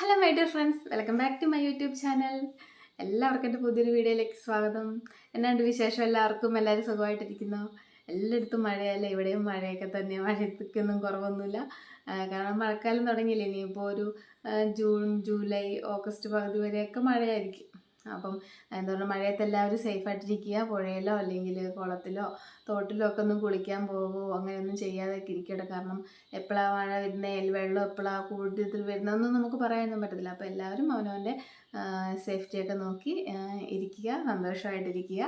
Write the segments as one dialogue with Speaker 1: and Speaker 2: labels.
Speaker 1: Hello my dear friends welcome back to my YouTube channel എല്ലാവർക്കും എന്റെ പുതിയൊരു വീഡിയോയിലേക്ക് സ്വാഗതം. എന്നാണ്ട് വിശേഷം? എല്ലാവർക്കും എല്ലാവരും സുഖമായിട്ടിരിക്കുന്നു? എല്ലായിടത്തും മഴയല്ലേ? ഇവിടെയും മഴയൊക്കെ തന്നെ. മഴയത്തേക്കൊന്നും കുറവൊന്നുമില്ല. കാരണം മഴക്കാലം തുടങ്ങിയില്ലേ? ഇനിയിപ്പോൾ ഒരു ജൂൺ ജൂലൈ ഓഗസ്റ്റ് പകുതി വരെയൊക്കെ മഴയായിരിക്കും. അപ്പം എന്താ പറയുക മഴയത്ത് എല്ലാവരും സേഫായിട്ടിരിക്കുക. പുഴയിലോ അല്ലെങ്കിൽ കുളത്തിലോ തോട്ടിലോ ഒക്കെ ഒന്നും കുളിക്കാൻ പോകുമോ അങ്ങനെയൊന്നും ചെയ്യാതെ ഇരിക്കട്ടെ. കാരണം എപ്പോഴാണ് മഴ വരുന്നത് വെള്ളം എപ്പോഴാണ് കൂടുതൽ വരുന്നതെന്നും നമുക്ക് പറയാനൊന്നും പറ്റത്തില്ല. അപ്പോൾ എല്ലാവരും അവനവന്റെ സേഫ്റ്റിയൊക്കെ നോക്കി ഇരിക്കുക സന്തോഷമായിട്ടിരിക്കുക.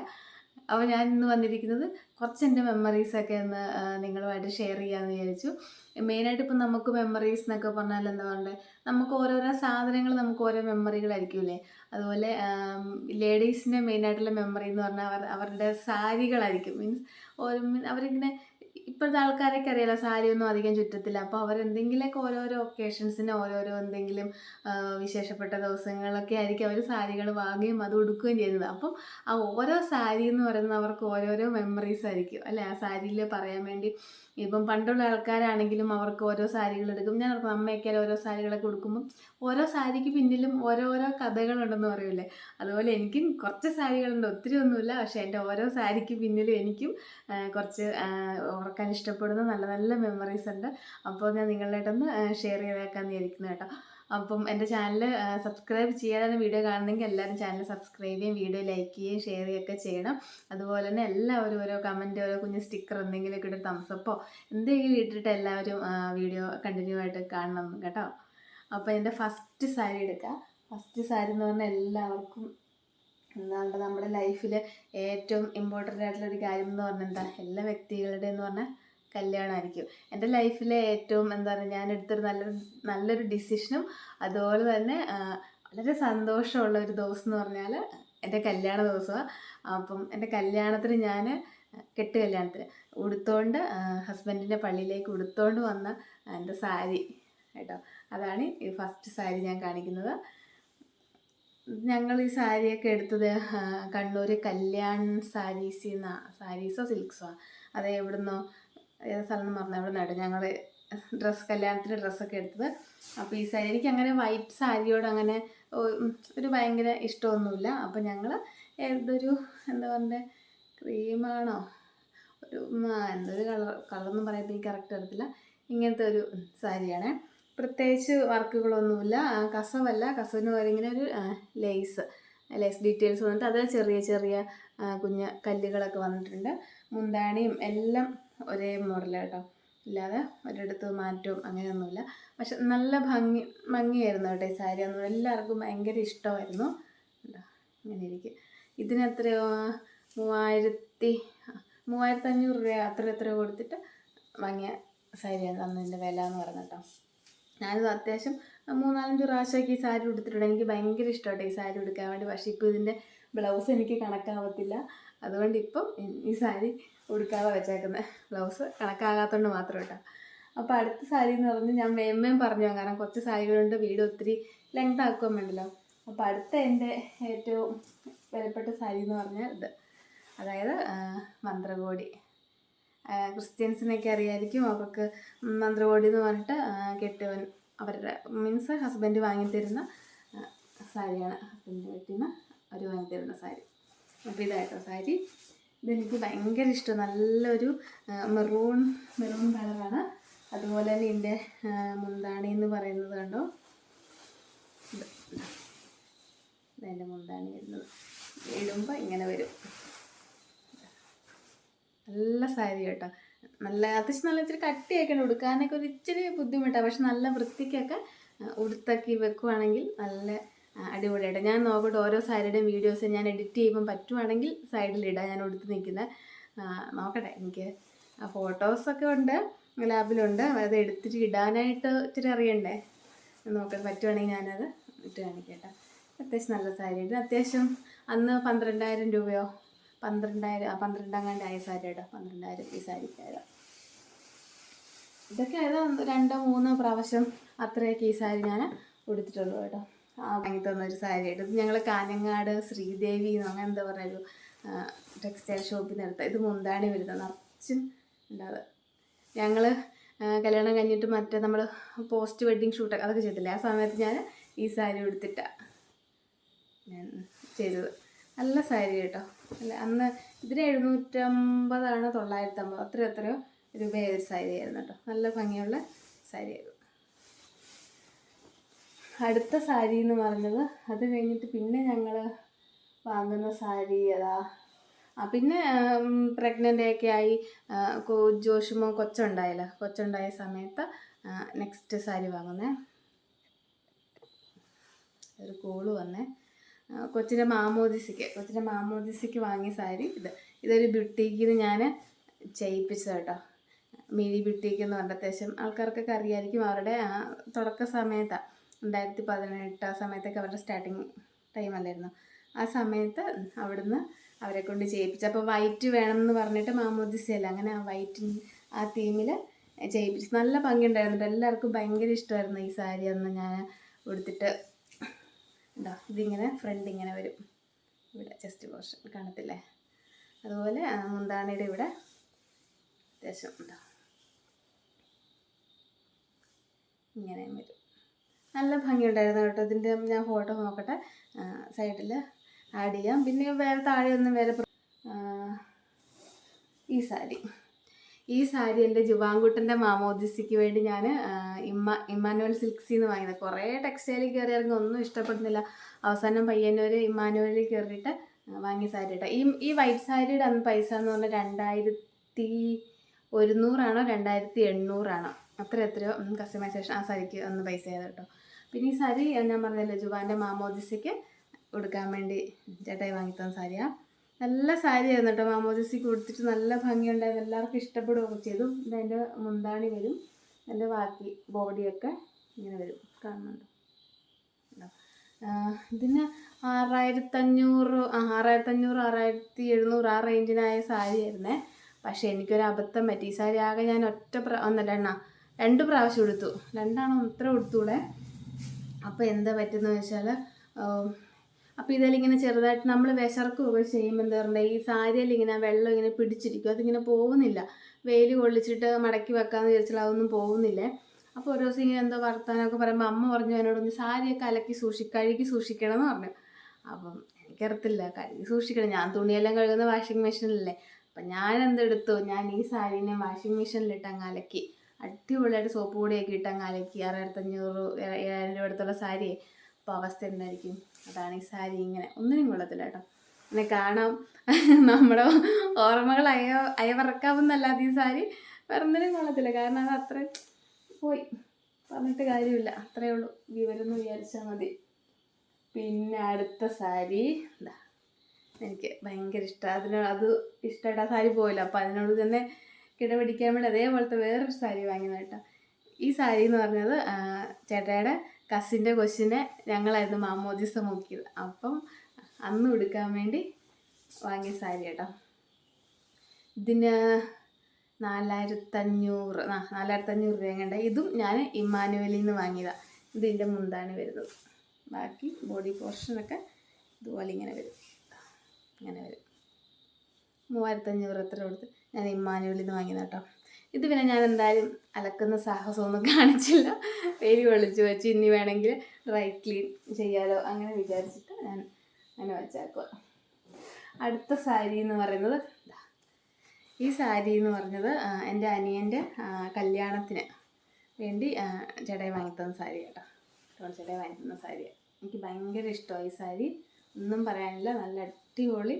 Speaker 1: അപ്പോൾ ഞാൻ ഇന്ന് വന്നിരിക്കുന്നത് കുറച്ച് എന്റെ മെമ്മറീസൊക്കെ ഒന്ന് നിങ്ങളുമായിട്ട് ഷെയർ ചെയ്യാമെന്ന് വിചാരിച്ചു. മെയിനായിട്ട് ഇപ്പം നമുക്ക് മെമ്മറീസ് എന്നൊക്കെ പറഞ്ഞാൽ എന്താ പറയുക നമുക്ക് ഓരോരോ സാധനങ്ങൾ നമുക്ക് ഓരോ മെമ്മറികളായിരിക്കുമല്ലേ അതുപോലെ ലേഡീസിന്റെ മെയിനായിട്ടുള്ള മെമ്മറി എന്ന് പറഞ്ഞാൽ അവർ അവരുടെ സാരികളായിരിക്കും. മീൻസ് ഓരോ അവരിങ്ങനെ ഇപ്പോഴത്തെ ആൾക്കാരൊക്കെ അറിയാലോ സാരിയൊന്നും അധികം ചുറ്റത്തില്ല. അപ്പോൾ അവരെന്തെങ്കിലുമൊക്കെ ഓരോരോ ഒക്കേഷൻസിന് ഓരോരോ എന്തെങ്കിലും വിശേഷപ്പെട്ട ദിവസങ്ങളൊക്കെ ആയിരിക്കും അവർ സാരികൾ വാങ്ങുകയും അത് ഉടുക്കുകയും ചെയ്യുന്നത്. അപ്പം ആ ഓരോ സാരി എന്ന് പറയുന്നത് അവർക്ക് ഓരോരോ മെമ്മറീസ് ആയിരിക്കും. അല്ലേ? ആ സാരിയിൽ പറയാൻ വേണ്ടി ഇപ്പം പണ്ടുള്ള ആൾക്കാരാണെങ്കിലും അവർക്ക് ഓരോ സാരികൾ എടുക്കും. ഞാൻ അമ്മയൊക്കെ ഓരോ സാരികളൊക്കെ ഉടുക്കുമ്പം ഓരോ സാരിക്ക് പിന്നിലും ഓരോരോ കഥകളുണ്ടെന്ന് പറയൂലേ അതുപോലെ എനിക്കും കുറച്ച് സാരികളുണ്ട്. ഒത്തിരി ഒന്നുമില്ല. പക്ഷേ എന്റെ ഓരോ സാരിക്ക് പിന്നിലും എനിക്കും കുറച്ച് ഓർക്കാൻ ഇഷ്ടപ്പെടുന്ന നല്ല നല്ല മെമ്മറീസ് ഉണ്ട്. അപ്പോൾ ഞാൻ നിങ്ങളായിട്ടൊന്ന് ഷെയർ ചെയ്തേക്കാമെന്ന് വിചാരിക്കുന്നു കേട്ടോ. അപ്പം എന്റെ ചാനൽ സബ്സ്ക്രൈബ് ചെയ്യാതെ വീഡിയോ കാണുന്നെങ്കിൽ എല്ലാവരും ചാനൽ സബ്സ്ക്രൈബ് ചെയ്യും വീഡിയോ ലൈക്ക് ചെയ്യുകയും ഷെയർ ചെയ്യുകയൊക്കെ ചെയ്യണം. അതുപോലെ തന്നെ എല്ലാവരും ഓരോ കമന്റ് ഓരോ കുഞ്ഞ് സ്റ്റിക്കർ എന്തെങ്കിലുമൊക്കെ ഇട്ട് തംസപ്പോ എന്തെങ്കിലും ഇട്ടിട്ട് എല്ലാവരും വീഡിയോ കണ്ടിന്യൂ ആയിട്ട് കാണണം കേട്ടോ. അപ്പോൾ എന്റെ ഫസ്റ്റ് സാരി എടുക്കുക ഫസ്റ്റ് സാരി എന്ന് പറഞ്ഞാൽ എല്ലാവർക്കും എന്താണ്ട് നമ്മുടെ ലൈഫിൽ ഏറ്റവും ഇമ്പോർട്ടന്റ് ആയിട്ടുള്ള ഒരു കാര്യം എന്ന് പറഞ്ഞാൽ എന്താ? എല്ലാ വ്യക്തികളുടെ എന്ന് പറഞ്ഞാൽ കല്യാണമായിരിക്കും എന്റെ ലൈഫിലെ ഏറ്റവും എന്താ പറയുക ഞാൻ എടുത്തൊരു നല്ലൊരു നല്ലൊരു ഡിസിഷനും അതുപോലെ തന്നെ വളരെ സന്തോഷമുള്ള ഒരു ദിവസം എന്ന് പറഞ്ഞാൽ എന്റെ കല്യാണ ദിവസമാണ് അപ്പം എന്റെ കല്യാണത്തിന് ഞാൻ കെട്ട് കല്യാണത്തിന് ഉടുത്തോണ്ട് ഹസ്ബൻഡിന്റെ പള്ളിയിലേക്ക് ഉടുത്തോണ്ട് വന്ന എന്റെ സാരി കേട്ടോ. അതാണ് ഈ ഫസ്റ്റ് സാരി ഞാൻ കാണിക്കുന്നത്. ഞങ്ങൾ ഈ സാരിയൊക്കെ എടുത്തത് കണ്ണൂർ കല്യാൺ സാരീസിൽ നിന്നാണ് സാരീസോ സിൽക്സോ? അത് എവിടുന്നോ ഏത് സ്ഥലം എന്ന് പറഞ്ഞാൽ അവിടെ നിന്നാണ് ഞങ്ങൾ ഡ്രസ്സ് കല്യാണത്തിന് ഡ്രസ്സൊക്കെ എടുത്തത്. അപ്പോൾ ഈ സാരി എനിക്ക് അങ്ങനെ വൈറ്റ് സാരിയോട് അങ്ങനെ ഒരു ഭയങ്കര ഇഷ്ടമൊന്നുമില്ല. അപ്പോൾ ഞങ്ങൾ ഏതൊരു എന്താ പറയുക ക്രീമാണോ ഒരു എന്തൊരു കളർ കളറൊന്നും പറയുമ്പോൾ എനിക്ക് കറക്റ്റ് അറിയത്തില്ല. ഇങ്ങനത്തെ ഒരു സാരിയാണ്. പ്രത്യേകിച്ച് വർക്കുകളൊന്നുമില്ല. കസവല്ല. കസവിന് പറയുന്ന ഒരു ലേസ്. ലേസ് ഡീറ്റെയിൽസ് വന്നിട്ട് അതിൽ ചെറിയ ചെറിയ കുഞ്ഞ കല്ലുകളൊക്കെ വന്നിട്ടുണ്ട്. മുന്താണിയും എല്ലാം ഒരേ മോഡലാണ് കേട്ടോ ഇല്ലാതെ ഒരിടത്ത് മാറ്റവും അങ്ങനെയൊന്നുമില്ല. പക്ഷെ നല്ല ഭംഗി ഭംഗിയായിരുന്നു കേട്ടോ ഈ സാരി. ഒന്നും എല്ലാവർക്കും ഭയങ്കര ഇഷ്ടമായിരുന്നു? ഇങ്ങനെ ഇരിക്കും. ഇതിനെത്രയോ മൂവായിരത്തി മൂവായിരത്തി അഞ്ഞൂറ് രൂപ അത്ര എത്രയോ കൊടുത്തിട്ട് വാങ്ങിയ സാരിയാണ് അന്നതിന്റെ വില എന്ന് പറഞ്ഞിട്ടോ. ഞാനിത് അത്യാവശ്യം മൂന്നാലഞ്ച് പ്രാവശ്യമൊക്കെ ഈ സാരി ഉടുത്തിട്ടുണ്ട്. എനിക്ക് ഭയങ്കര ഇഷ്ടമായിട്ട് ഈ സാരി ഉടുക്കാൻ വേണ്ടി. പക്ഷേ ഇപ്പോൾ ഇതിന്റെ ബ്ലൗസ് എനിക്ക് കണക്കാവത്തില്ല. അതുകൊണ്ട് ഇപ്പം ഈ സാരി ഉടുക്കാതെ വെച്ചേക്കുന്നത് ബ്ലൗസ് കണക്കാകാത്തതുകൊണ്ട് മാത്രം കേട്ടോ അപ്പോൾ അടുത്ത സാരി എന്ന് പറഞ്ഞ് ഞാൻ വേമ്മയും പറഞ്ഞു. കാരണം കുറച്ച് സാരികളുണ്ട് വീട് ഒത്തിരി ലെങ്ത് ആക്കുകയും വേണ്ടല്ലോ അപ്പോൾ അടുത്ത എന്റെ ഏറ്റവും വിലപ്പെട്ട സാരി എന്ന് പറഞ്ഞാൽ ഇത്. അതായത് മന്ത്രകോടി. ക്രിസ്ത്യൻസിനൊക്കെ അറിയായിരിക്കും അവർക്ക് മന്ത്രകോടി എന്ന് പറഞ്ഞിട്ട് കെട്ടുവൻ അവരുടെ മീൻസ് ഹസ്ബൻഡ് വാങ്ങിത്തരുന്ന സാരിയാണ് ഹസ്ബൻഡ് വീട്ടിൽ നിന്ന് അവർ വാങ്ങിത്തരുന്ന സാരി അപ്പോൾ ഇതായിട്ടോ സാരി ഇതെനിക്ക് ഭയങ്കര ഇഷ്ടം നല്ലൊരു മെറൂൺ മെറൂൺ കളറാണ് അതുപോലെ തന്നെ ഇതിന്റെ മുന്താണി എന്ന് പറയുന്നത് കണ്ടോ ഇത് ഇതെന്റെ മുന്താണി വരുന്നത് ഇടുമ്പോൾ ഇങ്ങനെ വരും നല്ല സാരി കേട്ടോ. നല്ല അത്യാവശ്യം നല്ല ഇച്ചിരി കട്ടിയൊക്കെയാണ് ഉടുക്കാനൊക്കെ ഒരു ഇച്ചിരി ബുദ്ധിമുട്ടാണ് പക്ഷെ നല്ല വൃത്തിക്കൊക്കെ ഉടുത്താക്കി വെക്കുവാണെങ്കിൽ നല്ല അടിപൊളിയായിട്ട്. ഞാൻ നോക്കട്ടെ ഓരോ സാരിയുടെയും വീഡിയോസ് ഞാൻ എഡിറ്റ് ചെയ്യുമ്പം പറ്റുവാണെങ്കിൽ സൈഡിലിടാം ഞാൻ ഉടുത്ത് നിൽക്കുന്ന. നോക്കട്ടെ. എനിക്ക് ഫോട്ടോസൊക്കെ ഉണ്ട് ലാബിലുണ്ട് അത് എടുത്തിട്ട് ഇടാനായിട്ട് ഇച്ചിരി അറിയണ്ടേ? നോക്കട്ടെ പറ്റുവാണെങ്കിൽ ഞാനത് ഇട്ട് കാണിക്കട്ടെ. അത്യാവശ്യം നല്ല സാരി ഇത് അത്യാവശ്യം അന്ന് പന്ത്രണ്ടായിരം രൂപയോ പന്ത്രണ്ടായിരം പന്ത്രണ്ടാം ആയ സാരി കേട്ടോ പന്ത്രണ്ടായിരം ഈ സാരിക്കായത് ഇതൊക്കെ ഒന്ന് രണ്ടോ മൂന്നോ പ്രാവശ്യം അത്രയൊക്കെ ഈ സാരി ഞാൻ ഉടുത്തിട്ടുള്ളൂ കേട്ടോ. ആ വാങ്ങി തന്ന ഒരു സാരി ആയിട്ട്. ഇത് ഞങ്ങൾ കാഞ്ഞങ്ങാട് ശ്രീദേവി എന്ന് അങ്ങനെ എന്താ പറയുക ഒരു ടെക്സ്റ്റൈൽ ഷോപ്പിൽ ഇത് മുന്താണി വരുന്നത് നിറച്ചും ഉണ്ടാവുക. ഞങ്ങൾ കല്യാണം കഴിഞ്ഞിട്ട് മറ്റേ നമ്മൾ പോസ്റ്റ് വെഡ്ഡിങ് ഷൂട്ടൊക്കെ അതൊക്കെ ചെയ്തില്ലേ ആ സമയത്ത് ഞാൻ ഈ സാരി ഉടുത്തിട്ടാണ് ഞാൻ ചെയ്തത്. നല്ല സാരി കേട്ടോ. അല്ല? അന്ന് ഇതിന് എഴുന്നൂറ്റമ്പതാണ് തൊള്ളായിരത്തി അമ്പത് അത്ര എത്രയോ രൂപയായ ഒരു സാരി ആയിരുന്നു കേട്ടോ. നല്ല ഭംഗിയുള്ള സാരി ആയിരുന്നു അടുത്ത സാരി എന്ന് പറഞ്ഞത് അത് കഴിഞ്ഞിട്ട് പിന്നെ ഞങ്ങൾ വാങ്ങുന്ന സാരി ഏതാ? ആ പിന്നെ പ്രഗ്നന്റ് ഒക്കെ ആയി ജോഷുമോ കൊച്ചുണ്ടായല്ലോ. കൊച്ചുണ്ടായ സമയത്ത് നെക്സ്റ്റ് സാരി വാങ്ങുന്നേ. ഒരു കോൾ വന്നേ. കൊച്ചിന്റെ മാമോദിസിക്ക്. കൊച്ചിന്റെ മാമോദിസിക്ക് വാങ്ങിയ സാരി ഇത്. ഇതൊരു ബ്യൂട്ടിക്കിന് ഞാൻ ചെയ്യിപ്പിച്ചത് കേട്ടോ മിനി ബ്യൂട്ടിക്ക് എന്ന് പറഞ്ഞ അത്യാവശ്യം ആൾക്കാർക്കൊക്കെ അറിയായിരിക്കും അവരുടെ തുടക്ക സമയത്താണ് രണ്ടായിരത്തി പതിനെട്ട് ആ സമയത്തൊക്കെ അവരുടെ സ്റ്റാർട്ടിങ് ടൈം അല്ലായിരുന്നു. ആ സമയത്ത് അവിടുന്ന് അവരെ കൊണ്ട് ചെയ്യിപ്പിച്ചു. അപ്പോൾ വൈറ്റ് വേണമെന്ന് പറഞ്ഞിട്ട് മാമോദിസയല്ല അങ്ങനെ ആ വൈറ്റിൻ ആ തീമിൽ ചെയ്യിപ്പിച്ചു. നല്ല ഭംഗിയുണ്ടായിരുന്നു എല്ലാവർക്കും ഭയങ്കര ഇഷ്ടമായിരുന്നു ഈ സാരി അന്ന് ഞാൻ ഉടുത്തിട്ട്. ഉണ്ടോ ഇതിങ്ങനെ ഫ്രണ്ട് ഇങ്ങനെ വരും. ഇവിടെ ചെസ്റ്റ് പോർഷൻ കാണത്തില്ലേ? അതുപോലെ മുന്താണിയുടെ ഇവിടെ അത്യാവശ്യം ഉണ്ടോ? ഇങ്ങനെ വരും. നല്ല ഭംഗിയുണ്ടായിരുന്നു കേട്ടോ. ഇതിന്റെ ഞാൻ ഫോട്ടോ നോക്കട്ടെ. സൈഡിൽ ആഡ് ചെയ്യാം. പിന്നെ വേറെ താഴെ ഒന്നും വേറെ ഈ സാരി. ഈ സാരി എന്റെ ജുവാങ്കുട്ടന്റെ മാമോദിസിക്ക് വേണ്ടി ഞാൻ ഇമ്മ ഇമ്മാനുവൽ സിൽക്സിൽ നിന്ന് വാങ്ങിയത്. കുറേ ടെക്സ്റ്റൈലിൽ കയറി ഇറങ്ങി ഒന്നും ഇഷ്ടപ്പെടുന്നില്ല. അവസാനം പയ്യന്നൂർ ഇമ്മാനുവലിൽ കയറിയിട്ട് വാങ്ങിയ സാരി കേട്ടോ ഈ ഈ വൈറ്റ് സാരിയുടെ അന്ന് പൈസ എന്ന് പറഞ്ഞാൽ രണ്ടായിരത്തി ഒരുന്നൂറാണോ രണ്ടായിരത്തി എണ്ണൂറാണോ? അത്ര എത്രയോ കസ്റ്റമൈസേഷൻ ആ സാരിക്ക് അന്ന് പൈസ ചെയ്ത് കേട്ടോ. പിന്നെ ഈ സാരി ഞാൻ പറഞ്ഞല്ലോ ജുവാന്റെ മാമോദിസയ്ക്ക് കൊടുക്കാൻ വേണ്ടി ചേട്ടായി വാങ്ങിത്തന്ന സാരിയാണ് നല്ല സാരിയായിരുന്നു കേട്ടോ മാമോദിസിക്ക് കൊടുത്തിട്ട് നല്ല ഭംഗിയുണ്ടായിരുന്നു. എല്ലാവർക്കും ഇഷ്ടപ്പെടുകയൊക്കെ ചെയ്തു. ഇത് അതിന്റെ മുന്താണി വരും. അതിന്റെ ബാക്കി ബോഡിയൊക്കെ ഇങ്ങനെ വരും. കാണുന്നുണ്ട്. ഇതിന് ആറായിരത്തഞ്ഞൂറ് ആറായിരത്തഞ്ഞൂറ് ആറായിരത്തി എഴുന്നൂറ് ആ റേഞ്ചിനായ സാരിയായിരുന്നേ പക്ഷേ എനിക്കൊരു അബദ്ധം പറ്റി. ഈ സാരി ആകെ ഞാൻ ഒറ്റ പ്രാ ഒന്നല്ല എണ്ണ രണ്ട് പ്രാവശ്യം എടുത്തു രണ്ടാണോ ഇത്ര എടുത്തൂടെ അപ്പോൾ എന്താ പറ്റുന്നത് വെച്ചാൽ അപ്പോൾ ഇതിലിങ്ങനെ ചെറുതായിട്ട് നമ്മൾ വിശർക്കുകയൊക്കെ ചെയ്യുമ്പോൾ എന്താ പറയുക ഈ സാരിയിൽ ഇങ്ങനെ വെള്ളം ഇങ്ങനെ പിടിച്ചിരിക്കും അതിങ്ങനെ പോകുന്നില്ല. വെയിൽ കൊള്ളിച്ചിട്ട് മടക്കി വെക്കാമെന്ന് വിചാരിച്ചാൽ അതൊന്നും പോകുന്നില്ലേ? അപ്പോൾ ഒരു ദിവസം ഇങ്ങനെ എന്തോ വർത്താനമൊക്കെ പറയുമ്പോൾ അമ്മ പറഞ്ഞു എന്നോടൊന്ന് സാരിയൊക്കെ അലക്കി സൂക്ഷി കഴുകി സൂക്ഷിക്കണം എന്ന് പറഞ്ഞു. അപ്പം എനിക്കറിയത്തില്ല കഴുകി സൂക്ഷിക്കണം. ഞാൻ തുണിയെല്ലാം കഴുകുന്ന വാഷിംഗ് മെഷീനിലല്ലേ. അപ്പം ഞാൻ എന്തെടുത്തു ഞാൻ ഈ സാരീനെ വാഷിംഗ് മെഷീനിലിട്ട് അങ്ങ് അലക്കി. അടിപൊളിയായിട്ട് സോപ്പ് പൊടിയൊക്കെ ഇട്ട് അങ്ങ് അലക്കി. ആറായിരത്തഞ്ഞൂറ് ഏഴായിരം രൂപ അടുത്തുള്ള സാരിയെ. അപ്പോൾ അവസ്ഥ എന്തായിരിക്കും? അതാണ് ഈ സാരി ഇങ്ങനെ. ഒന്നിനും കൊള്ളത്തില്ല കേട്ടോ. പിന്നെ കാണാം. നമ്മുടെ ഓർമ്മകൾ അയ അയവറക്കാവുന്നല്ലാതെ ഈ സാരി വേറെ ഒന്നിനും കൊള്ളത്തില്ല. കാരണം അത് അത്ര പോയി. പറഞ്ഞിട്ട് കാര്യമില്ല. അത്രയേ ഉള്ളൂ. വിവരമെന്ന് വിചാരിച്ചാൽ മതി. പിന്നെ അടുത്ത സാരി. എന്താ എനിക്ക് ഭയങ്കര ഇഷ്ടമാണ് അതിന് അത് ഇഷ്ടമായിട്ട് ആ സാരി പോയില്ല അപ്പോൾ അതിനോട് തന്നെ കിടപിടിക്കാൻ വേണ്ടി അതേപോലത്തെ വേറൊരു സാരി വാങ്ങിയതായിട്ടാണ് ഈ സാരി എന്ന് പറഞ്ഞത് ചേട്ടായുടെ കസിന്റെ കൊച്ചിനെ ഞങ്ങളായിരുന്നു മാമോദിസ നോക്കിയത്. അപ്പം അന്ന് ഉടുക്കാൻ വേണ്ടി വാങ്ങിയ സാരി കേട്ടോ. ഇതിന് നാലായിരത്തഞ്ഞൂറ് ആ നാലായിരത്തഞ്ഞൂറ് രൂപ കണ്ട ഇതും ഞാൻ ഇമ്മാനുവലിൽ നിന്ന് വാങ്ങിയതാണ് ഇതിന്റെ മുന്താണ് വരുന്നത്. ബാക്കി ബോഡി പോർഷനൊക്കെ ഇതുപോലെ ഇങ്ങനെ വരും. ഇങ്ങനെ വരും. മൂവായിരത്തഞ്ഞൂറ് എത്ര കൊടുത്ത് ഞാൻ ഇമ്മാനുവലിൽ നിന്ന് വാങ്ങിയത് കേട്ടോ. ഇത് പിന്നെ ഞാൻ എന്തായാലും അലക്കുന്ന സാഹസമൊന്നും കാണിച്ചില്ല. പേര് ഒളിച്ചു വെച്ച് ഇനി വേണമെങ്കിൽ ഡ്രൈ ക്ലീൻ ചെയ്യാലോ അങ്ങനെ വിചാരിച്ചിട്ട് ഞാൻ അങ്ങനെ വെച്ചേക്കുക അടുത്ത സാരി എന്ന് പറയുന്നത്. ഈ സാരി എന്ന് പറഞ്ഞത് എന്റെ അനിയന്റെ കല്യാണത്തിന് വേണ്ടി ചേട്ടായി വാങ്ങിത്തന്ന സാരി കേട്ടോ. ചേട്ടായി വാങ്ങിത്തന്ന സാരിയാണ് എനിക്ക് ഭയങ്കര ഇഷ്ടമായി ഈ സാരി. ഒന്നും പറയാനില്ല. നല്ല അടിപൊളി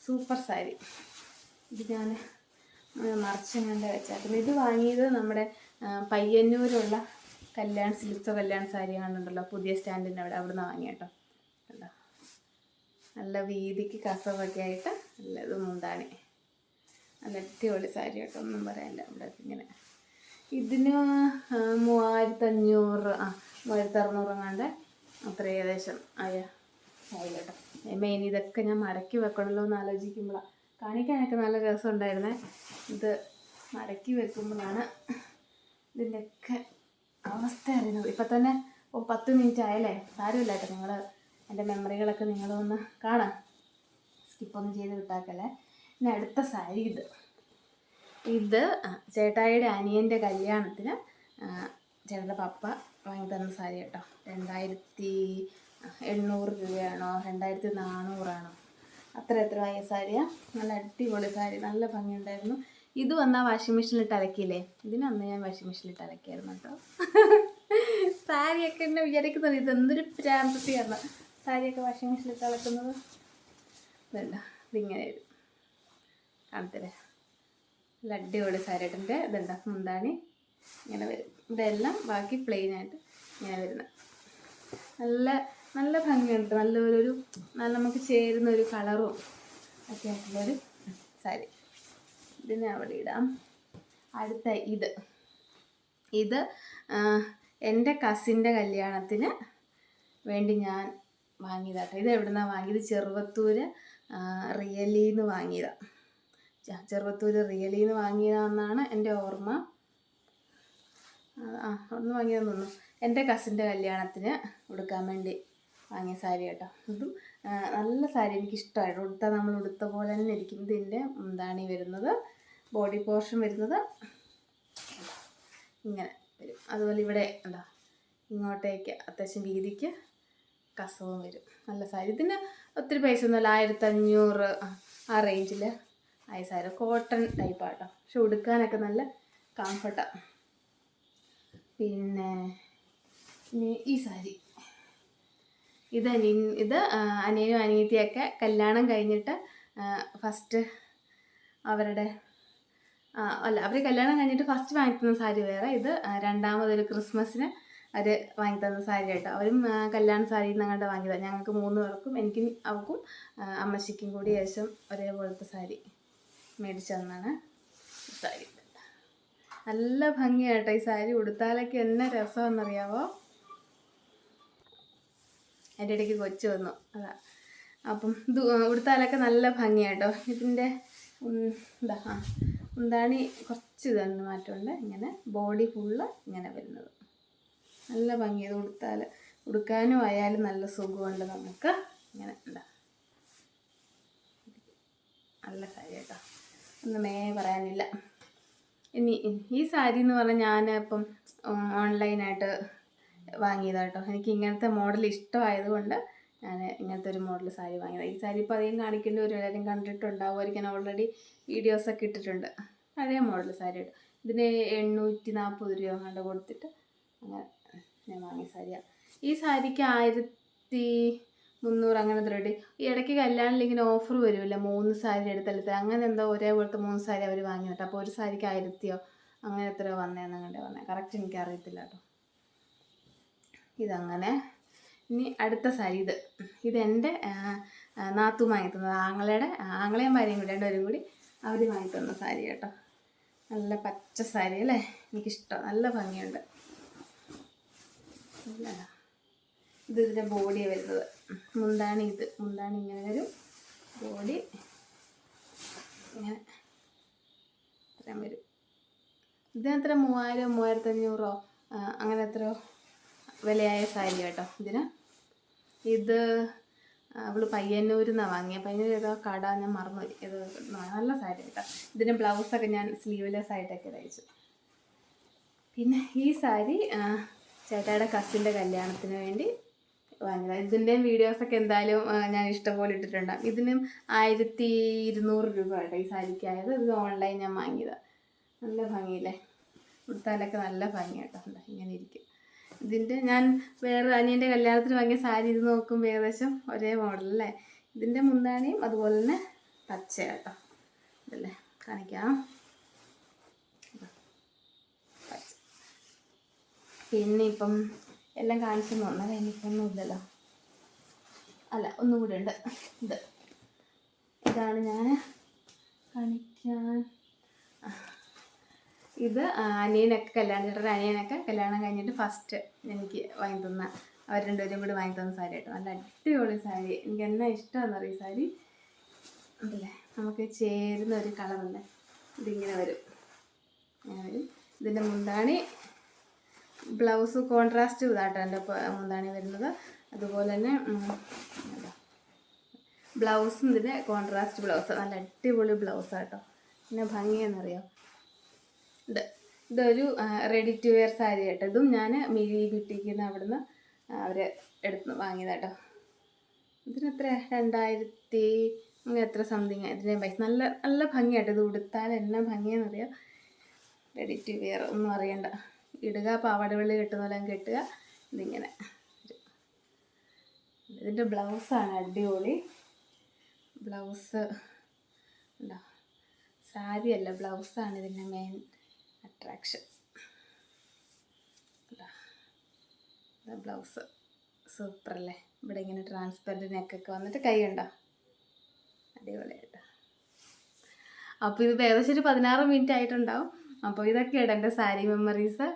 Speaker 1: സൂപ്പർ സാരി. ഇത് ഞാൻ മറിച്ചങ്ങാണ്ട് വെച്ചേക്കുന്നത്. ഇത് വാങ്ങിയത് നമ്മുടെ പയ്യന്നൂരുള്ള കല്യാൺ സിൽക്ക് കല്യാൺ സാരി കണ്ടുണ്ടല്ലോ പുതിയ സ്റ്റാൻഡിന്റെ അവിടെ അവിടെ നിന്ന് വാങ്ങിയ കേട്ടോ കണ്ടോ? നല്ല വീതിക്ക് കസവൊക്കെ ആയിട്ട് നല്ല ഇത് മുന്താണി. നല്ല അടിപൊളി സാരി കേട്ടോ ഒന്നും പറയാനില്ല. ഇവിടെ ഇങ്ങനെ. ഇതിന് മൂവായിരത്തഞ്ഞൂറ് ആ മൂവായിരത്തി അറുന്നൂറ് എങ്ങാണ്ട് അത്ര ഏകദേശം ആയി കേട്ടോ മെയിൻ ഇതൊക്കെ ഞാൻ മടക്കി വെക്കണമല്ലോ എന്ന് ആലോചിക്കുമ്പോഴാണ് കാണിക്കാനൊക്കെ നല്ല രസമുണ്ടായിരുന്നേ. ഇത് മടക്കി വെക്കുമ്പോഴാണ് ഇതിന്റെയൊക്കെ അവസ്ഥ അറിയുന്നത്. ഇപ്പം തന്നെ ഓ പത്ത് മിനിറ്റ് ആയല്ലേ? സാരമില്ല കേട്ടോ നിങ്ങൾ എന്റെ മെമ്മറികളൊക്കെ നിങ്ങളൊന്ന് കാണാം. സ്കിപ്പൊന്നും ചെയ്ത് വിട്ടാക്കല്ലേ? ഇനി അടുത്ത സാരി ഇത്. ഇത് ചേട്ടായിയുടെ അനിയന്റെ കല്യാണത്തിന് ചേട്ടന്റെ പപ്പ വാങ്ങി തന്ന സാരി കേട്ടോ. രണ്ടായിരത്തി എണ്ണൂറ് രൂപയാണോ? രണ്ടായിരത്തി നാനൂറാണോ? അത്ര എത്ര വാങ്ങിയ സാരിയാണ് നല്ല അടിപൊളി സാരി നല്ല ഭംഗിയുണ്ടായിരുന്നു. ഇത് വന്നാൽ വാഷിംഗ് മെഷീനിലിട്ട് അലക്കിയില്ലേ? ഇതിനന്ന് ഞാൻ വാഷിംഗ് മെഷീനിലിട്ട് അലക്കിയായിരുന്നു കേട്ടോ. സാരിയൊക്കെ എന്നെ വിചാരിക്കുന്നത് ഇത് എന്തൊരു പ്രാന്തത്തിയാണ് സാരിയൊക്കെ വാഷിംഗ് മെഷീനിലിട്ട് അലക്കുന്നത്. ഇതല്ല ഇതിങ്ങനെ വരും. കാണത്തില്ലേ? നല്ല അടിപൊളി സാരിയായിട്ടിന്റെ ഇതെന്താ മുന്താണി. ഇങ്ങനെ വരും. ഇതെല്ലാം ബാക്കി പ്ലെയിനായിട്ട് ഇങ്ങനെ വരുന്നത്. നല്ല നല്ല ഭംഗിയുണ്ട്. നല്ലൊരു നല്ല നമുക്ക് ചേരുന്ന ഒരു കളറും ഒക്കെ ആയിട്ടുള്ളൊരു സാരി. ഇതിനെ അവിടെ ഇടാം. അടുത്ത ഇത്. ഇത് എന്റെ കസിന്റെ കല്യാണത്തിന് വേണ്ടി ഞാൻ വാങ്ങിയതാട്ടോ. ഇത് എവിടെ നിന്നാണ് വാങ്ങിയത് ചെറുവത്തൂർ റിയലിന്ന് വാങ്ങിയതാണ് ചെറുവത്തൂർ റിയലിന്ന് വാങ്ങിയതാണെന്നാണ് എന്റെ ഓർമ്മ. ആ ഒന്ന് വാങ്ങിയതെന്ന് തോന്നുന്നു. എന്റെ കസിന്റെ കല്യാണത്തിന് കൊടുക്കാൻ വേണ്ടി വാങ്ങിയ സാരി കേട്ടോ. ഇതും നല്ല സാരി എനിക്ക് ഇഷ്ടമായിട്ട് ഉടുത്താൽ നമ്മൾ ഉടുത്ത പോലെ തന്നെ ഇരിക്കും. ഇതിന്റെ എന്താണ് ഈ വരുന്നത്? ബോഡി പോർഷൻ വരുന്നത് ഇങ്ങനെ വരും. അതുപോലെ ഇവിടെ എന്താ ഇങ്ങോട്ടേക്ക് അത്യാവശ്യം വീതിക്ക് കസവും വരും. നല്ല സാരി. ഇതിന് ഒത്തിരി പൈസ ഒന്നുമല്ല ആയിരത്തഞ്ഞൂറ് ആ റേഞ്ചിൽ ആയ സാരി. കോട്ടൺ ടൈപ്പാട്ടോ പക്ഷെ ഉടുക്കാനൊക്കെ നല്ല കംഫർട്ടാണ് പിന്നെ ഈ സാരി. ഇത് അനിയൻ ഇത് അനിയനും അനിയത്തിയൊക്കെ കല്യാണം കഴിഞ്ഞിട്ട് ഫസ്റ്റ് അവരുടെ അല്ല അവർ കല്യാണം കഴിഞ്ഞിട്ട് ഫസ്റ്റ് വാങ്ങിത്തന്ന സാരി വേറെ. ഇത് രണ്ടാമതൊരു ക്രിസ്മസിന് അവർ വാങ്ങിത്തന്ന സാരി കേട്ടോ. അവരും കല്യാണ സാരി നിങ്ങളുടെ വാങ്ങിയതാണ് ഞങ്ങൾക്ക് മൂന്ന് പേർക്കും എനിക്കും അവൾക്കും ആ, അമ്മച്ചിക്കും കൂടി ശേഷം ഒരേപോലത്തെ സാരി മേടിച്ചു തന്നാണ് സാരി. നല്ല ഭംഗിയാട്ടോ ഈ സാരി. ഉടുത്താലൊക്കെ എന്നെ രസമെന്നറിയാവോ എന്റെ ഇടയ്ക്ക് കൊച്ചു വന്നു. അതാ. അപ്പം ഉടുത്താലൊക്കെ നല്ല ഭംഗിയാട്ടോ. ഇതിന്റെ എന്താ ആ ഉന്താണി കുറച്ച് ഇതാണ് മാറ്റമുണ്ട്. ഇങ്ങനെ ബോഡി ഫുള്ള് ഇങ്ങനെ വരുന്നത്. നല്ല ഭംഗി. ഇത് ഉടുത്താൽ ഉടുക്കാനും ആയാലും നല്ല സുഖമുണ്ട് നമുക്ക്. ഇങ്ങനെ എന്താ. നല്ല സാരി കേട്ടോ ഒന്നുമേ പറയാനില്ല. ഇനി ഈ സാരി എന്ന് പറഞ്ഞാൽ ഞാൻ ഓൺലൈനായിട്ട് വാങ്ങിയതാട്ടോ. എനിക്ക് ഇങ്ങനത്തെ മോഡൽ ഇഷ്ടമായതുകൊണ്ട് ഞാൻ ഇങ്ങനത്തെ ഒരു മോഡൽ സാരി വാങ്ങിയത്. ഈ സാരി ഇപ്പോൾ അധികം കാണിക്കേണ്ടി വരും. എല്ലാവരും കണ്ടിട്ടുണ്ടാവുമായിരിക്കും. ഞാൻ ഓൾറെഡി വീഡിയോസൊക്കെ ഇട്ടിട്ടുണ്ട്. പഴയ മോഡൽ സാരി കേട്ടോ ഇതിന് എണ്ണൂറ്റി നാൽപ്പത് രൂപ കണ്ട് കൊടുത്തിട്ട് അങ്ങനെ ഞാൻ വാങ്ങിയ സാരിയാണ് ഈ സാരിക്ക് ആയിരത്തി മുന്നൂറ് അങ്ങനെ റെഡി ഈ ഇടയ്ക്ക് കല്യാണത്തിൽ ഇങ്ങനെ ഓഫർ വരുമല്ലോ. മൂന്ന് സാരി എടുത്തെടുത്ത് അങ്ങനെ എന്തോ ഒരേപോലത്തെ മൂന്ന് സാരി അവർ വാങ്ങി കേട്ടോ അപ്പോൾ ഒരു സാരിക്ക് ആയിരത്തിയോ അങ്ങനെ എത്രയോ വന്നേന്ന് കണ്ടേ വന്നേ കറക്റ്റ് എനിക്ക് അറിയത്തില്ല കേട്ടോ. ഇതങ്ങനെ. ഇനി അടുത്ത സാരി ഇത്. ഇതെന്റെ നാത്തു വാങ്ങി തന്നത്. ആങ്ങളയുടെ ആങ്ങളെയും ഭാര്യയും കൂടി രണ്ടുപേരും കൂടി അവർ വാങ്ങി തന്ന സാരി കേട്ടോ. നല്ല പച്ച സാരി അല്ലേ? എനിക്കിഷ്ടം. നല്ല ഭംഗിയുണ്ട്. ഇത് ഇതിന്റെ ബോഡിയാണ് വരുന്നത്. മുന്താണി ഇത്. മുന്താണി ഇങ്ങനെ വരും. ബോഡി ഇങ്ങനെ ഇത്രയും വരും. ഇതിനെത്ര മൂവായിരം മൂവായിരത്തഞ്ഞൂറോ? അങ്ങനെ എത്രയോ? വിലയായ സാരി കേട്ടോ ഇതിന്. ഇത് അവൾ പയ്യന്നൂരിൽ നിന്നാണ് വാങ്ങിയത് പയ്യന്നൂർ ഏതോ കട ഞാൻ മറന്നു ഇത് നല്ല സാരി കേട്ടോ. ഇതിന് ബ്ലൗസൊക്കെ ഞാൻ സ്ലീവ്ലെസ് ആയിട്ടൊക്കെ തയ്ച്ചു. പിന്നെ ഈ സാരി ചേട്ടായുടെ കസിന്റെ കല്യാണത്തിന് വേണ്ടി വാങ്ങിയതാണ് ഇതിന്റെയും വീഡിയോസൊക്കെ എന്തായാലും ഞാൻ ഇഷ്ടംപോലെ ഇട്ടിട്ടുണ്ടാകും. ഇതിനും ആയിരത്തി ഇരുന്നൂറ് രൂപ കേട്ടോ ഈ സാരിക്കായത് ഇത് ഓൺലൈൻ ഞാൻ വാങ്ങിയതാണ് നല്ല ഭംഗിയില്ലേ? ഉടുത്താലൊക്കെ നല്ല ഭംഗി കേട്ടോ ഇങ്ങനെ ഇരിക്കും. ഇതിന്റെ ഞാൻ വേറെ അനിയന്റെ കല്യാണത്തിന് വാങ്ങിയ സാരി ഇത് നോക്കുമ്പോൾ ഏകദേശം ഒരേ മോഡൽ അല്ലേ? ഇതിന്റെ മുന്താണിയും അതുപോലെ തന്നെ പച്ച കേട്ടോ. ഇതല്ലേ? കാണിക്കാം. പിന്നെ ഇപ്പം എല്ലാം കാണിച്ചു തോന്നാം ഇനിയിപ്പൊന്നും ഇല്ലല്ലോ. അല്ല ഒന്നും കൂടെ ഉണ്ട്. ഇത്. ഇതാണ് ഞാൻ കാണിക്കാൻ. ഇത് അനിയനൊക്കെ കല്യാണം ചേട്ടന്റെ അനിയനൊക്കെ കല്യാണം കഴിഞ്ഞിട്ട് ഫസ്റ്റ് എനിക്ക് വാങ്ങി തന്ന അവർ രണ്ടുപേരും കൂടി വാങ്ങി തന്ന സാരി കേട്ടോ നല്ല അടിപൊളി സാരി എനിക്ക് എന്നാ ഇഷ്ടമാണെന്ന് ഈ സാരി അതല്ലേ നമുക്ക് ചേരുന്ന ഒരു കളറല്ലേ ഇതിങ്ങനെ വരും. വരും. ഇതിന്റെ മുന്താണി ബ്ലൗസ് കോൺട്രാസ്റ്റ് ഇതാട്ടോ എന്റെ മുന്താണി വരുന്നത്. അതുപോലെ തന്നെ ബ്ലൗസും ഇതിന്റെ കോൺട്രാസ്റ്റ് ബ്ലൗസ് നല്ല അടിപൊളി ബ്ലൗസാണ് കേട്ടോ പിന്നെ ഭംഗിയെന്നറിയോ ഇതൊരു റെഡി ടു വെയർ സാരി കേട്ടോ ഇതും ഞാൻ മിഴി അവിടെ അവിടുന്ന് അവർ എടുത്ത് വാങ്ങിയതാട്ടോ ഇതിന് എത്ര രണ്ടായിരത്തി അങ്ങനെ എത്ര സംതിങ് ഇതിന്റെ പൈസ. നല്ല നല്ല ഭംഗിയായിട്ട് ഇത് ഉടുത്താൽ എന്നാ ഭംഗിയാണെന്നറിയാം റെഡി ടു വെയർ ഒന്നും അറിയണ്ട. ഇടുക പാവാടവെള്ളി കെട്ടുന്ന പോലെ കെട്ടുക. ഇതിങ്ങനെ. ഇതിന്റെ ബ്ലൗസാണ് അടിപൊളി. ബ്ലൗസ് ഉണ്ടോ? സാരിയല്ല ബ്ലൗസാണ് ഇതിന്റെ മെയിൻ അട്രാക്ഷൻ ബ്ലൗസ് സൂപ്പർ അല്ലേ? ഇവിടെ ഇങ്ങനെ ട്രാൻസ്പെറന്റ് നെക്കൊക്കെ വന്നിട്ട് കൈ ഉണ്ടോ അടിപൊളിയായിട്ട്. അപ്പോൾ ഇത് ഏകദേശം ഒരു പതിനാറ് മിനിറ്റ് ആയിട്ടുണ്ടാവും. അപ്പോൾ ഇതൊക്കെയാണ് എന്റെ സാരി മെമ്മറീസ്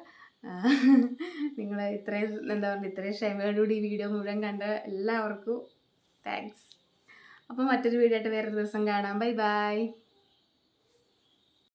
Speaker 1: നിങ്ങൾ ഇത്രയും എന്താ പറയുക ഇത്രയും ക്ഷമയോടുകൂടി ഈ വീഡിയോ മുഴുവൻ കണ്ട എല്ലാവർക്കും താങ്ക്സ് അപ്പോൾ മറ്റൊരു വീഡിയോ ആയിട്ട് വേറൊരു ദിവസം കാണാം. Bye bye